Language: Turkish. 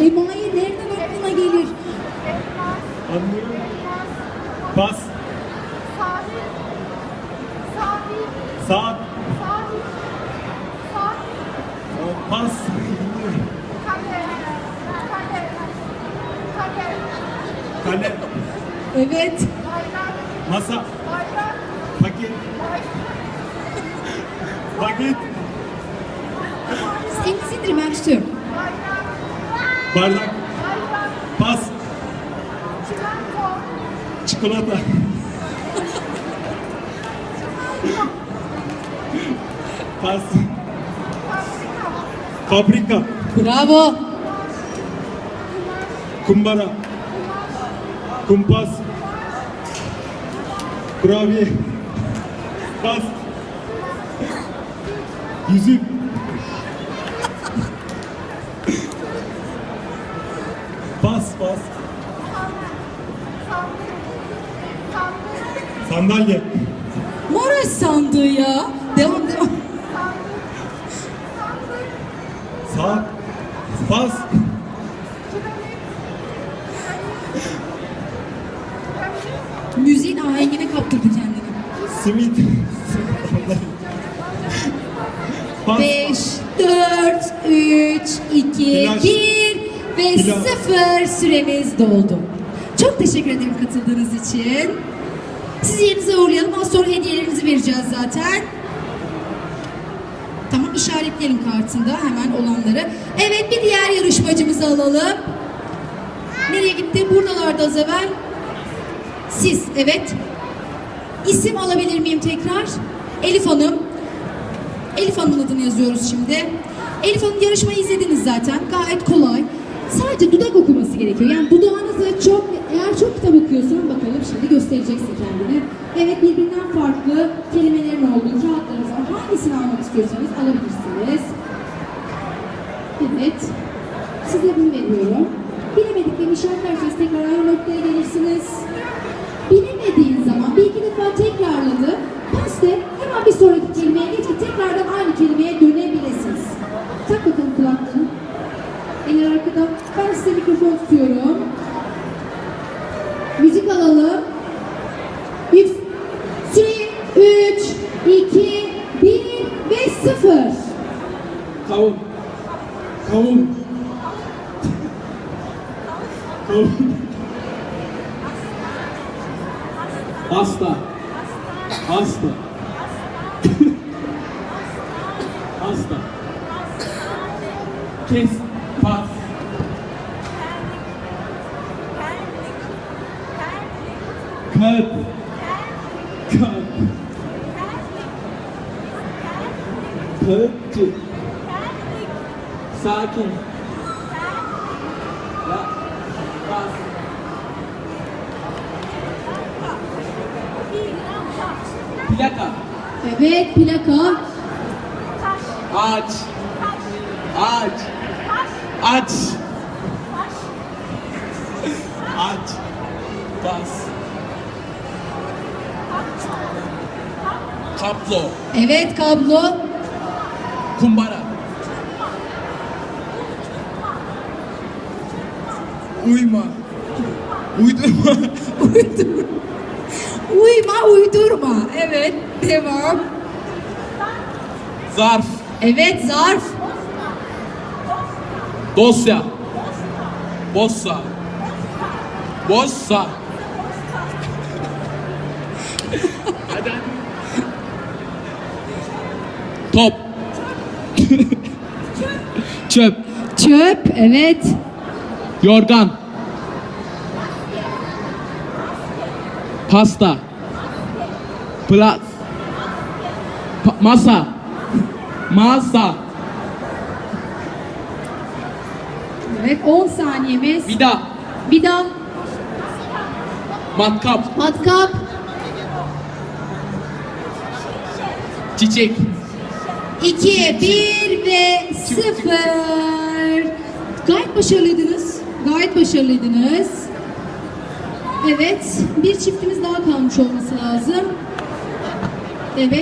Emayi nereden aklına gelir? Anlıyorum. Pas. Sahil. Sahil. Saat. Sahil. Sahil. Pas. Kale. Kale. Kale. Kale. Evet. Masa. Paket. Paket. Elinizi indirin ben tutuyorum. Bardak. Pas. Çikolata. Pas. Fabrika. Bravo. Kumbara. Kumpas. Kurabiye. Pas. Yüzük. Pas pas. Sandalye. Mora sandığı ya. Devam devam. Saat. Pas. Müziğin ahengine kaptırdı kendini. Simit. Pas. 5, 4, 3, 2, Flash. 1 ve Flash. 0 süremiz doldu. Çok teşekkür ederim katıldığınız için. Sizi yerinize uğurlayalım. Az sonra hediyelerinizi vereceğiz zaten. Tamam işaretleyelim kartında hemen olanları. Evet bir diğer yarışmacımızı alalım. Nereye gitti? Buradalardı az evvel. Siz evet. İsim alabilir miyim tekrar? Elif Hanım. Elif Hanım'ın adını yazıyoruz şimdi. Elif Hanım yarışmayı izlediniz zaten. Gayet kolay. Sadece dudak okuması gerekiyor. Yani dudağınızı çok, eğer çok kitap okuyorsan bakalım şimdi göstereceksin kendini. Evet birbirinden farklı kelimelerin olduğu kağıtlarınız var. Hangisini almak istiyorsanız alabilirsiniz. Evet. Size bunu veriyorum. Bilemediklerimi işaretlerseniz tekrar aynı noktaya gelirsiniz. Bilemediğin zaman bir iki defa. 3, 2, 1 ve 0. Kavun. Kavun. Kavun. Hasta. Hasta. Hasta. Kes. Pas. Kağıt. Kağıt. Kağıtçı. Sakin. Ya. Pas. Plaka. Evet plaka. Ağaç. Ağaç. Aç. Aç. Pas. Kaplo. Evet kablo. Kumbara. Uyma. Uydurma. Uyma uydurma. Evet devam. Zarf. Evet zarf. Dosya. Bossa. Bossa. Top. Çöp. Çöp. Evet. Yorgan. Pasta. Plat. Pa- masa. Masa. Evet 10 saniyemiz. Vida. Daha. Matkap. Matkap. Çiçek. 2, 1 ve 0. Gayet başarılıydınız. Gayet başarılıydınız. Evet. Bir çiftimiz daha kalmış olması lazım. Evet.